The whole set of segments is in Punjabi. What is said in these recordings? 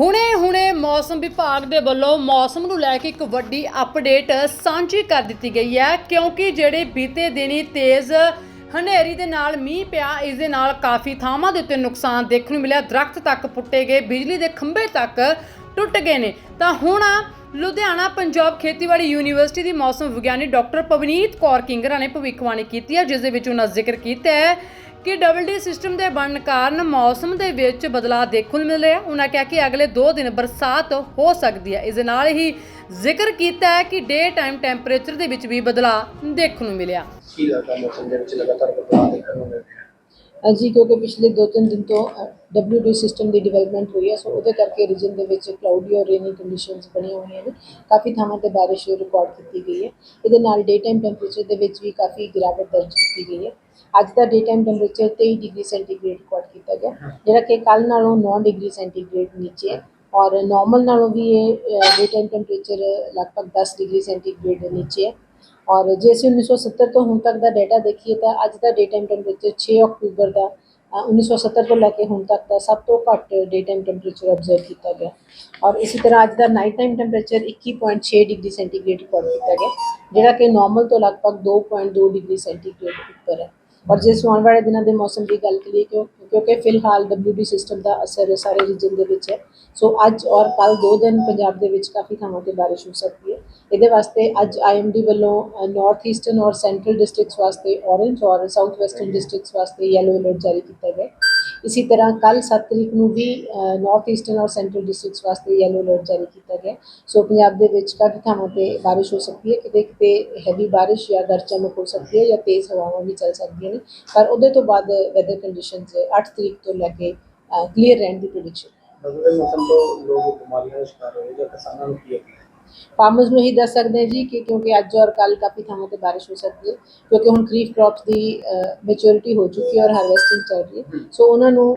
ਹੁਣੇ-ਹੁਣੇ ਮੌਸਮ ਵਿਭਾਗ ਦੇ ਵੱਲੋਂ ਮੌਸਮ ਨੂੰ ਲੈ ਕੇ ਇੱਕ ਵੱਡੀ ਅਪਡੇਟ ਸਾਂਝੀ ਕਰ ਦਿੱਤੀ ਗਈ ਹੈ, ਕਿਉਂਕਿ ਜਿਹੜੇ ਬੀਤੇ ਦਿਨੀ ਤੇਜ਼ ਹਨੇਰੀ ਦੇ ਨਾਲ ਮੀਂਹ ਪਿਆ, ਇਸ ਦੇ ਨਾਲ ਕਾਫੀ ਥਾਵਾਂ ਦੇ ਉੱਤੇ ਨੁਕਸਾਨ ਦੇਖਣ ਨੂੰ ਮਿਲਿਆ। ਦਰਖਤ ਤੱਕ ਪੁੱਟੇ ਗਏ, ਬਿਜਲੀ ਦੇ ਖੰਭੇ ਤੱਕ ਟੁੱਟ ਗਏ ਨੇ। ਤਾਂ ਹੁਣ ਲੁਧਿਆਣਾ ਪੰਜਾਬ ਖੇਤੀਬਾੜੀ ਯੂਨੀਵਰਸਿਟੀ ਦੀ ਮੌਸਮ ਵਿਗਿਆਨੀ ਡਾਕਟਰ ਪਵਨੀਤ ਕੌਰ ਕਿੰਗਰਾ ਨੇ ਭਵਿੱਖਬਾਣੀ ਕੀਤੀ ਹੈ, ਜਿਸ ਦੇ ਵਿੱਚ ਉਹਨਾਂ ਜ਼ਿਕਰ ਕੀਤਾ ਹੈ ਕਿ ਡਬਲ ਡੀ ਸਿਸਟਮ ਦੇ ਬਣਨ ਕਾਰਨ ਮੌਸਮ ਦੇ ਵਿੱਚ ਬਦਲਾਅ ਦੇਖਣ ਨੂੰ ਮਿਲ ਰਿਹਾ। ਹੈ। ਉਹਨਾਂ ਕਿਹਾ ਕਿ ਅਗਲੇ 2 ਦਿਨ ਬਰਸਾਤ ਹੋ ਸਕਦੀ ਹੈ। ਇਸ ਦੇ ਨਾਲ ਹੀ ਜ਼ਿਕਰ ਕੀਤਾ ਹੈ ਕਿ ਡੇ ਟਾਈਮ ਟੈਂਪਰੇਚਰ ਦੇ ਵਿੱਚ ਵੀ ਬਦਲਾਅ ਦੇਖਣ ਨੂੰ ਮਿਲਿਆ। ਕੀ ਲੱਗਦਾ ਮੌਸਮ ਦੇ ਵਿੱਚ ਲਗਾਤਾਰ ਬਦਲਾਅ ਦੇਖਣ ਨੂੰ ਮਿਲ ਰਿਹਾ ਜੀ ਕਿਉਂਕਿ ਪਿਛਲੇ 2-3 ਦਿਨ ਤੋਂ WD ਸਿਸਟਮ ਦੀ ਡਿਵੈਲਪਮੈਂਟ ਹੋਈ ਹੈ ਸੋ ਉਹਦੇ ਕਰਕੇ ਰੀਜਨ ਦੇ ਵਿੱਚ ਕਲਾਉਡੀ ਔਰ ਰੇਨੀ ਕੰਡੀਸ਼ਨਸ ਬਣੀਆਂ ਹੋਈਆਂ ਨੇ। ਕਾਫੀ ਥਾਵਾਂ ਤੇ ਬਾਰਿਸ਼ ਰਿਕਾਰਡ ਕੀਤੀ ਗਈ ਹੈ। ਇਹਦੇ ਨਾਲ ਡੇ ਟਾਈਮ ਟੈਂਪਰੇਚਰ ਦੇ ਵਿੱਚ ਵੀ ਕਾਫੀ ਗਿਰਾਵਟ ਦਰਜ ਕੀਤੀ ਗਈ ਹੈ। ਅੱਜ ਦਾ day time temperature 23 degree centigrade record ਕੀਤਾ ਗਿਆ। ਜਿਹੜਾ ਕਿ ਕੱਲ ਨਾਲੋਂ 9 ਡਿਗਰੀ ਸੈਂਟੀਗ੍ਰੇਡ ਨੀਚੇ ਹੈ ਔਰ ਨਾਰਮਲ ਨਾਲੋਂ ਵੀ ਇਹ ਡੇ ਟਾਈਮ ਟੈਂਪਰੇਚਰ ਲਗਭਗ 10 ਡਿਗਰੀ ਸੈਂਟੀਗ੍ਰੇਡ ਨੀਚੇ ਹੈ। ਔਰ ਜੇ ਅਸੀਂ 1970 ਤੋਂ ਹੁਣ ਤੱਕ ਦਾ ਡਾਟਾ ਦੇਖੀਏ ਤਾਂ ਅੱਜ ਦਾ ਡੇ ਟਾਈਮ ਟੈਂਪਰੇਚਰ 6 ਅਕਤੂਬਰ ਦਾ ਅ, 1970 ਤੋਂ ਲੈ ਕੇ ਹੁਣ ਤੱਕ ਦਾ ਸਭ ਤੋਂ ਘੱਟ ਡੇ ਟਾਈਮ ਟੈਂਪਰੇਚਰ ਆਬਜ਼ਰਵ ਕੀਤਾ ਗਿਆ। ਔਰ ਇਸੇ ਤਰ੍ਹਾਂ ਅੱਜ ਦਾ night time temperature 21.6 degree centigrade record ਕੀਤਾ ਗਿਆ ਜਿਹੜਾ ਕਿ ਨਾਰਮਲ ਤੋਂ ਲਗਭਗ 2.2 ਡਿਗਰੀ ਸੈਂਟੀਗ੍ਰੇਡ ਉੱਪਰ ਹੈ। ਔਰ ਜੇ ਅਸੀਂ ਆਉਣ ਵਾਲੇ ਦਿਨਾਂ ਦੇ ਮੌਸਮ ਦੀ ਗੱਲ ਕਰੀਏ ਕਿਉਂ ਕਿਉਂਕਿ ਫਿਲਹਾਲ WD ਸਿਸਟਮ ਦਾ ਅਸਰ ਸਾਰੇ ਰੀਜਨ ਦੇ ਵਿੱਚ ਹੈ। ਸੋ ਅੱਜ ਔਰ ਕੱਲ ਦੋ ਦਿਨ ਪੰਜਾਬ ਦੇ ਵਿੱਚ ਕਾਫੀ ਥਾਵਾਂ ਤੇ ਬਾਰਿਸ਼ ਹੋ ਸਕਦੀ ਹੈ। ਇਹਦੇ ਵਾਸਤੇ ਅੱਜ IMD ਵੱਲੋਂ ਨਾਰਥ ਈਸਟਰਨ ਔਰ ਸੈਂਟਰਲ ਡਿਸਟ੍ਰਿਕਟਸ ਵਾਸਤੇ ਔਰੇਂਜ ਔਰ ਸਾਊਥ ਵੈਸਟਰਨ ਡਿਸਟ੍ਰਿਕਟਸ ਵਾਸਤੇ ਯੈਲੋ ਅਲਰਟ ਜਾਰੀ ਕੀਤਾ ਗਿਆ ਹੈ। ਇਸੇ ਤਰ੍ਹਾਂ ਕੱਲ 7 ਤਰੀਕ ਨੂੰ ਵੀ ਨਾਰਥ ਈਸਟਰਨ ਔਰ ਸੈਂਟਰਲ ਡਿਸਟ੍ਰਿਕਟਸ ਵਾਸਤੇ ਯੈਲੋ ਅਲਰਟ ਜਾਰੀ ਕੀਤਾ ਗਿਆ। ਸੋ ਪੰਜਾਬ ਦੇ ਵਿੱਚ ਕਾਫੀ ਥਾਵਾਂ ਤੇ ਬਾਰਿਸ਼ ਹੋ ਸਕਦੀ ਹੈ, ਕਿਤੇ ਕਿਤੇ ਹੈਵੀ ਬਾਰਿਸ਼ ਜਾਂ ਗਰਜ ਚਮਕ ਹੋ ਸਕਦੀ ਹੈ ਜਾਂ ਤੇਜ਼ ਹਵਾਵਾਂ ਵੀ ਚੱਲ ਸਕਦੀਆਂ ਨੇ। ਪਰ ਉਹਦੇ ਤੋਂ ਬਾਅਦ ਵੈਦਰ ਕੰਡੀਸ਼ਨਸ 8 ਤਰੀਕ ਤੋਂ ਲੈ ਕੇ ਕਲੀਅਰ ਰਹਿਣ ਦੀ ਪ੍ਰੈਡਿਕਸ਼ਨ ਬਦਲਦੇ ਮੌਸਮ ਤੋਂ ਲੋਕ ਬਿਮਾਰੀਆਂ ਦਾ ਸ਼ਿਕਾਰ ਹੋ ਜਾਂ ਕਿਸਾਨਾਂ ਨੂੰ ਕੀ ਅਪੀਲ ਫਾਰਮਰਸ ਨੂੰ ਹੀ ਦੱਸ ਸਕਦੇ ਜੀ ਕਿ ਕਿਉਂਕਿ ਅੱਜ ਔਰ ਕੱਲ ਕਾਫੀ ਥਾਵਾਂ ਤੇ ਬਾਰਿਸ਼ ਹੋ ਸਕਦੀ ਹੈ ਕਿਉਂਕਿ ਹੁਣ ਖਰੀਫ ਕ੍ਰੌਪਸ ਦੀ ਮੈਚੁਰਿਟੀ ਹੋ ਚੁੱਕੀ ਹੈ ਔਰ ਹਾਰਵੈਸਟਿੰਗ ਚੱਲ ਰਹੀ ਹੈ। ਸੋ ਉਹਨਾਂ ਨੂੰ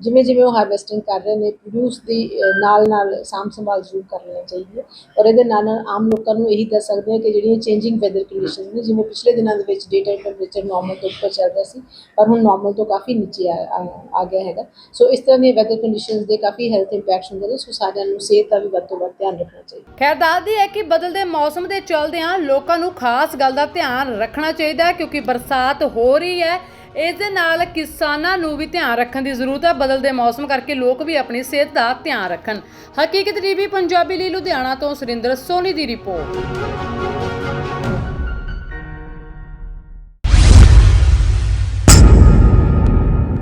ਜਿਵੇਂ ਜਿਵੇਂ ਉਹ ਹਾਰਵੈਸਟਿੰਗ ਕਰ ਰਹੇ ਨੇ ਪ੍ਰੋਡਿਊਸ ਦੀ ਨਾਲ ਨਾਲ ਸਾਂਭ ਸੰਭਾਲ ਜ਼ਰੂਰ ਕਰ ਲੈਣੀ ਚਾਹੀਦੀ ਹੈ। ਔਰ ਇਹਦੇ ਨਾਲ ਨਾਲ ਆਮ ਲੋਕਾਂ ਨੂੰ ਇਹੀ ਦੱਸ ਸਕਦੇ ਹਾਂ ਕਿ ਜਿਹੜੀਆਂ ਚੇਂਜਿੰਗ ਵੈਦਰ ਕੰਡੀਸ਼ਨਸ ਨੇ ਜਿਵੇਂ ਪਿਛਲੇ ਦਿਨਾਂ ਦੇ ਵਿੱਚ ਡੇ ਟਾਈਮ ਟੈਂਪਰੇਚਰ ਨਾਰਮਲ ਤੋਂ ਉੱਪਰ ਚੱਲ ਰਿਹਾ ਸੀ ਪਰ ਹੁਣ ਨਾਰਮਲ ਤੋਂ ਕਾਫੀ ਨੀਚੇ ਆ ਗਿਆ ਹੈਗਾ। ਸੋ ਇਸ ਤਰ੍ਹਾਂ ਦੀਆਂ ਵੈਦਰ ਕੰਡੀਸ਼ਨਸ ਦੇ ਕਾਫੀ ਹੈਲਥ ਇੰਪੈਕਟਸ ਹੁੰਦੇ ਨੇ ਸੋ ਸਾਰਿਆਂ ਨੂੰ ਸਿਹਤ ਦਾ ਵੀ ਵੱਧ ਤੋਂ ਵੱਧ ਧਿਆਨ ਰੱਖਣਾ ਚਾਹੀਦਾ। ਖੈਰ ਦੱਸਦੀ ਹੈ ਕਿ ਬਦਲਦੇ ਮੌਸਮ ਦੇ ਚਲਦਿਆਂ ਲੋਕਾਂ ਨੂੰ ਖਾਸ ਗੱਲ ਦਾ ਧਿਆਨ ਰੱਖਣਾ ਚਾਹੀਦਾ ਹੈ ਕਿਉਂਕਿ ਬਰਸਾਤ ਹੋ ਰਹੀ ਹੈ। ਇਸ ਦੇ ਨਾਲ ਕਿਸਾਨਾਂ ਨੂੰ ਵੀ ਧਿਆਨ ਰੱਖਣ ਦੀ ਜ਼ਰੂਰਤ ਹੈ। ਬਦਲਦੇ ਮੌਸਮ ਕਰਕੇ ਲੋਕ ਵੀ ਆਪਣੀ ਸਿਹਤ ਦਾ ਧਿਆਨ ਰੱਖਣ। ਹਕੀਕਤ ਟੀਵੀ, ਪੰਜਾਬੀ ਲਈ ਲੁਧਿਆਣਾ ਤੋਂ ਸੁਰਿੰਦਰ ਸੋਨੀ ਦੀ ਰਿਪੋਰਟ।